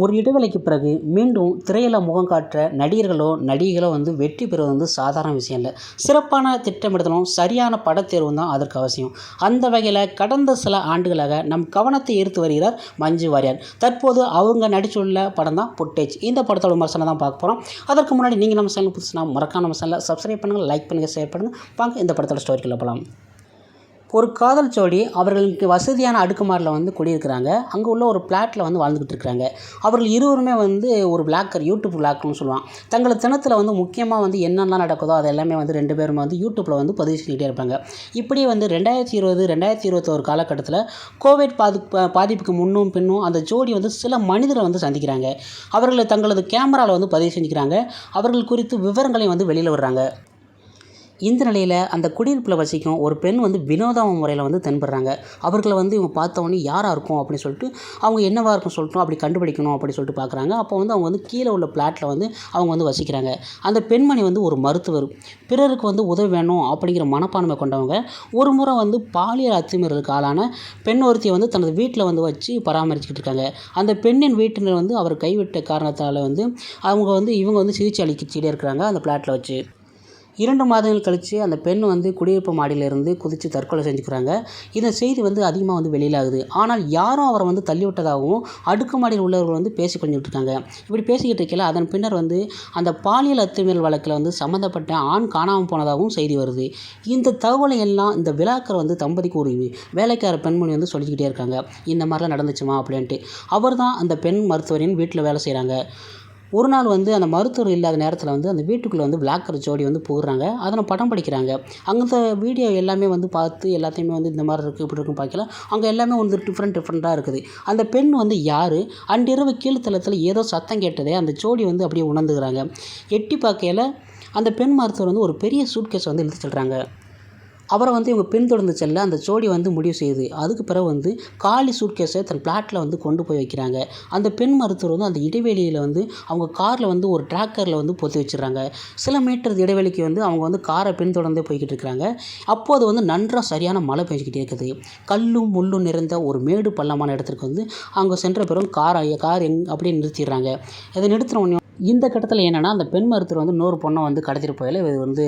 ஒரு இடைவேளைக்கு பிறகு மீண்டும் திரையில் முகம் காட்டுற நடிகர்களோ நடிகைகளோ வந்து வெற்றி பெறுவது வந்து சாதாரண விஷயம் இல்லை. சிறப்பான திட்டமிடுதலும் சரியான படத்தேர்வும் தான் அதற்கு அவசியம். அந்த வகையில் கடந்த சில ஆண்டுகளாக நம் கவனத்தை ஈர்த்து வருகிறார் மஞ்சு வாரியார். தற்போது அவங்க நடிச்சுள்ள படம் தான் புட்டேஜ் இந்த படத்தோட விமர்சனம் தான் பார்க்க போகிறோம் அதற்கு முன்னாடி நீங்கள் நம்ம சேனல் புதுசுனா மறக்காம நம்ம சேனலை சப்ஸ்கிரைப் பண்ணுங்கள் லைக் பண்ணுங்கள் ஷேர் பண்ணுங்கள் வாங்க இந்த படத்தோட ஸ்டோரிக்குள்ளே போகலாம் ஒரு காதல் ஜோடி அவர்களுக்கு வசதியான அடுக்குமாரில் வந்து குடியிருக்கிறாங்க. அங்கே உள்ள ஒரு பிளாட்டில் வந்து வாழ்ந்துக்கிட்டு இருக்கிறாங்க அவர்கள் இருவருமே வந்து ஒரு பிளாக்கர் யூடியூப் பிளாக்னு சொல்லுவான் தங்கள் தினத்தில் வந்து முக்கியமாக வந்து என்னென்னலாம் நடக்குதோ அது எல்லாமே வந்து ரெண்டு பேரும் வந்து யூடியூப்பில் வந்து பதிவு செஞ்சுக்கிட்டே இருப்பாங்க. இப்படி வந்து ரெண்டாயிரத்தி இருபது ரெண்டாயிரத்தி இருபத்தோரு காலகட்டத்தில் கோவிட் பாதி பாதிப்புக்கு முன்னும் பின்னும் அந்த ஜோடி வந்து சில மனிதரை வந்து சந்திக்கிறாங்க. அவர்களை தங்களது கேமராவில் வந்து பதிவு செஞ்சுக்கிறாங்க. அவர்கள் குறித்து விவரங்களையும் வந்து வெளியில் விடுறாங்க. இந்த நிலையில் அந்த குடியிருப்பில் வசிக்கும் ஒரு பெண் வந்து வினோத முறையில் வந்து தென்படுறாங்க. அவர்களை வந்து இவங்க பார்த்தவொடனே யாராக இருக்கும் அப்படின்னு சொல்லிட்டு அவங்க என்னவாக இருக்கும் சொல்லிட்டு அப்படி கண்டுபிடிக்கணும் அப்படின்னு சொல்லிட்டு பார்க்குறாங்க. அப்போ வந்து அவங்க வந்து கீழே உள்ள பிளாட்டில் வந்து அவங்க வந்து வசிக்கிறாங்க. அந்த பெண்மணி வந்து ஒரு மருத்துவர். பிறருக்கு வந்து உதவி வேணும் அப்படிங்கிற மனப்பான்மை கொண்டவங்க. ஒரு முறை வந்து பாலியல் அத்துமீறலுக்கு ஆளான பெண் ஒருத்தியை வந்து தனது வீட்டில் வந்து வச்சு பராமரிச்சுக்கிட்டு இருக்காங்க. அந்த பெண்ணின் வீட்டினர் வந்து அவர் கைவிட்ட காரணத்தால் வந்து அவங்க வந்து இவங்க வந்து சிகிச்சை அளிக்கிட்டே இருக்கிறாங்க அந்த பிளாட்டில் வச்சு. இரண்டு மாதங்கள் கழித்து அந்த பெண் வந்து குடியிருப்பு மாடியிலிருந்து குதித்து தற்கொலை செஞ்சுக்கிறாங்க. இந்த செய்தி வந்து அதிகமாக வந்து வெளியிலாகுது ஆனால் யாரும் அவரை வந்து தள்ளிவிட்டதாகவும் அடுக்குமாடியில் உள்ளவர்கள் வந்து பேசி கொஞ்சிட்டு இருக்காங்க இப்படி பேசிக்கிட்டு இருக்கல அதன் பின்னர் வந்து அந்த பாலியல் அத்துமீறல் வழக்கில் வந்து சம்மந்தப்பட்ட ஆண் காணாமல் போனதாகவும் செய்தி வருது. இந்த தகவலை எல்லாம் இந்த விழாக்கர் வந்து தம்பதிக்கு ஒரு வேலைக்கார பெண்மணி வந்து சொல்லிக்கிட்டே இருக்காங்க. இந்த மாதிரிலாம் நடந்துச்சுமா அப்படின்ட்டு. அவர் தான் அந்த பெண் மருத்துவரின் வீட்டில் வேலை செய்கிறாங்க ஒரு நாள் வந்து அந்த மருத்துவர் இல்லாத நேரத்தில் வந்து அந்த வீட்டுக்குள்ளே வந்து பிளாக்கர் ஜோடி வந்து போடுறாங்க அதனை படம் படிக்கிறாங்க. அந்த வீடியோ எல்லாமே வந்து பார்த்து எல்லாத்தையுமே வந்து இந்த மாதிரி இருக்குது இப்படி இருக்கும் பார்க்கல. அங்கே எல்லாமே வந்து டிஃப்ரெண்ட் டிஃப்ரெண்ட்டாக இருக்குது. அந்த பெண் வந்து யார்? அன்றிரவு கீழ்த்தளத்தில் ஏதோ சத்தம் கேட்டதே அந்த ஜோடி வந்து அப்படியே உணர்ந்துக்கிறாங்க. எட்டி பார்க்கையில் அந்த பெண் மருத்துவர் வந்து ஒரு பெரிய சூட்கேஸ் வந்து இழுத்து செல்கிறாங்க அவரை வந்து இவங்க பின்தொடர்ந்து செல்ல அந்த ஜோடி வந்து முடிவு செய்யுது. அதுக்கு பிறகு வந்து காலி சூட்கேஸை தன் பிளாட்டில் வந்து கொண்டு போய் வைக்கிறாங்க. அந்த பெண் மருத்துவர் வந்து அந்த இடைவெளியில் வந்து அவங்க காரில் வந்து ஒரு ட்ராக்கரில் வந்து பொத்தி வச்சிடுறாங்க. சில மீட்டர் இடைவெளிக்கு வந்து அவங்க வந்து காரை பின்தொடர்ந்தே போய்கிட்டு இருக்கிறாங்க. அப்போது வந்து நன்றாக சரியான மழை பெஞ்சிக்கிட்டே இருக்குது. கல்லும் முள்ளும் நிறைந்த ஒரு மேடு பள்ளமான இடத்துக்கு வந்து அவங்க சென்ற பிறகு காரை கார் எங் அப்படியே நிறுத்திடுறாங்க. அதை நிறுத்தின உடனே இந்த கட்டத்தில் என்னென்னா அந்த பெண் மருத்துவர் வந்து இன்னொரு பொண்ணை வந்து கடத்திட்டு போயில. இவர் வந்து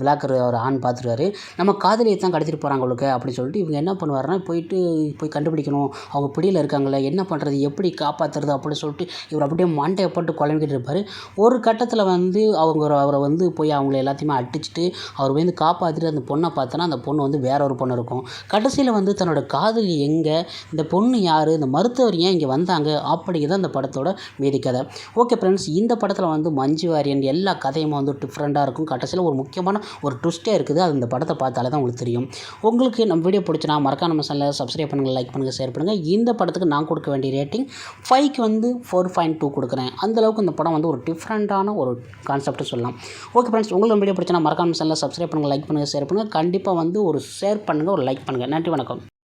விளாக்கர் ஒரு ஆண் பார்த்துருவாரு நம்ம காதலியை தான் கடத்திட்டு போகிறாங்க அவளுக்கு அப்படின்னு சொல்லிட்டு இவங்க என்ன பண்ணுவாருன்னா போயிட்டு போய் கண்டுபிடிக்கணும். அவங்க பிடியில் இருக்காங்களே என்ன பண்ணுறது எப்படி காப்பாற்றுறது அப்படின்னு சொல்லிட்டு இவர் அப்படியே மண்டையை போட்டு குழம்பிக்கிட்டு இருப்பார். ஒரு கட்டத்தில் வந்து அவங்க அவரை வந்து போய் அவங்கள எல்லாத்தையுமே அடிச்சுட்டு அவர் வந்து காப்பாற்றிட்டு அந்த பொண்ணை பார்த்தோன்னா அந்த பொண்ணு வந்து வேற ஒரு பொண்ணு இருக்கும். கடைசியில் வந்து தன்னோட காதலி எங்கே இந்த பொண்ணு யார் இந்த மருத்துவர் ஏன் இங்கே வந்தாங்க அப்படிங்கிறது அந்த படத்தோட மீதி கதை. ஓகே ஃப்ரெண்ட்ஸ் இந்த படத்தில் வந்து மஞ்சு வாரியன் எல்லா கதையும் வந்து டிஃப்ரெண்ட்டாக இருக்கும். கடைசியில் ஒரு முக்கியமான ஒரு ட்விஸ்ட்டே இருக்குது. அது இந்த படத்தை பார்த்தாலே தான் உங்களுக்கு தெரியும். உங்களுக்கு நம்ம வீடியோ பிடிச்சினா மறக்காம நம்ம சேனலில் சப்ஸ்கிரைப் பண்ணுங்கள் லைக் பண்ணுங்கள் ஷேர் பண்ணுங்கள் இந்த படத்துக்கு நான் கொடுக்க வேண்டிய ரேட்டிங் ஃபைவ்க்கு வந்து ஃபோர் பாயிண்ட் டூ கொடுக்குறேன். அந்தளவுக்கு இந்த படம் வந்து ஒரு டிஃப்ரெண்ட்டான ஒரு கான்செப்ட்டு சொல்லலாம். ஓகே ஃப்ரெண்ட்ஸ் உங்களுக்கு வீடியோ பிடிச்சினா மறக்காம சேனலில் சப்ஸ்கிரைப் பண்ணுங்கள் லைக் பண்ணுங்கள் ஷேர் பண்ணுங்கள் கண்டிப்பாக வந்து ஒரு ஷேர் பண்ணுங்கள் ஒரு லைக் பண்ணுங்கள் நன்றி வணக்கம்.